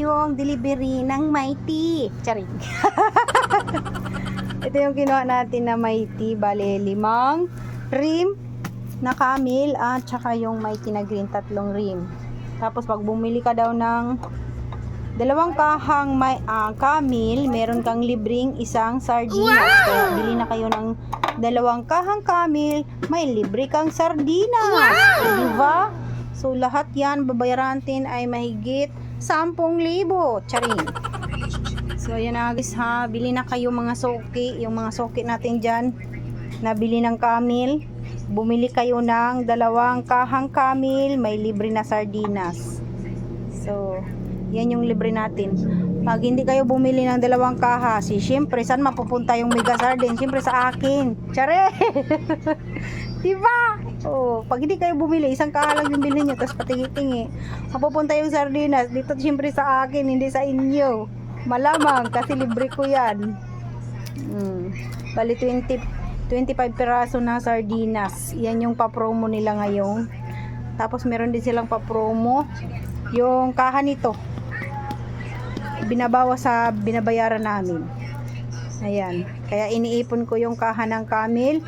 yung delivery ng Mighty. Charing. Ito yung kinuha natin na Mighty. Bale, limang rim na camel at saka yung Mighty na green, tatlong rim. Tapos pag bumili ka daw ng dalawang kahang may ah, camel, meron kang libreng isang sardinas. Kaya bili na kayo ng dalawang kahang camel, may libre kang sardinas. O, di ba? So lahat 'yan babayaran natin ay mahigit 10,000. Charing. So ayan na guys ha, bili na kayo mga soki, yung mga soki natin diyan. Nabili ng camel. Bumili kayo ng dalawang kahang camel, may libre na sardinas. So, yan yung libre natin. Pag hindi kayo bumili ng dalawang kaha, si syempre, saan mapupunta yung mega sardine? Syempre sa akin. Tsare! diba? Pag hindi kayo bumili, isang kaha lang yung bilhin nyo, tapos patingi-tingi. Mapupunta yung sardinas, dito syempre sa akin, hindi sa inyo. Malamang, kasi libre ko yan. Mm. Bali 20, 25 peraso na sardinas. Yan yung pa-promo nila ngayon. Tapos meron din silang pa-promo yung kaha nito. Binabawa sa binabayaran namin. Ayan. Kaya iniipon ko yung kaha ng Camel.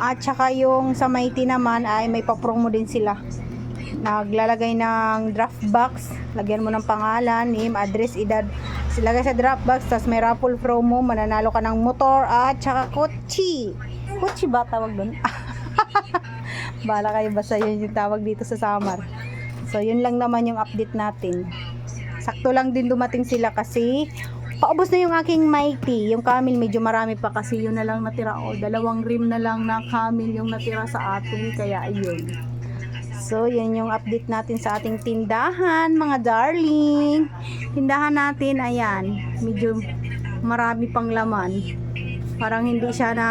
At saka yung sa Mighty naman ay may pa-promo din sila. Naglalagay ng draft box. Lagyan mo ng pangalan, name, address, edad. Silagay sa draft box. Tapos may raffle promo. Mananalo ka ng motor at saka kotse. Kotse ba tawag doon? Bala kayo basta yun yung tawag dito sa Samar. So yun lang naman yung update natin. Sakto lang din dumating sila kasi paubos na yung aking Mighty. Yung camel medyo marami pa kasi yun na lang natira. O dalawang rim na lang na camel yung natira sa atin. Kaya ayun. So, yan yung update natin sa ating tindahan, mga darling. Tindahan natin, ayan, medyo marami pang laman. Parang hindi siya na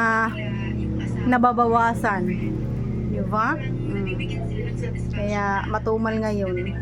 nababawasan. Di ba? Mm. Kaya matumal ngayon.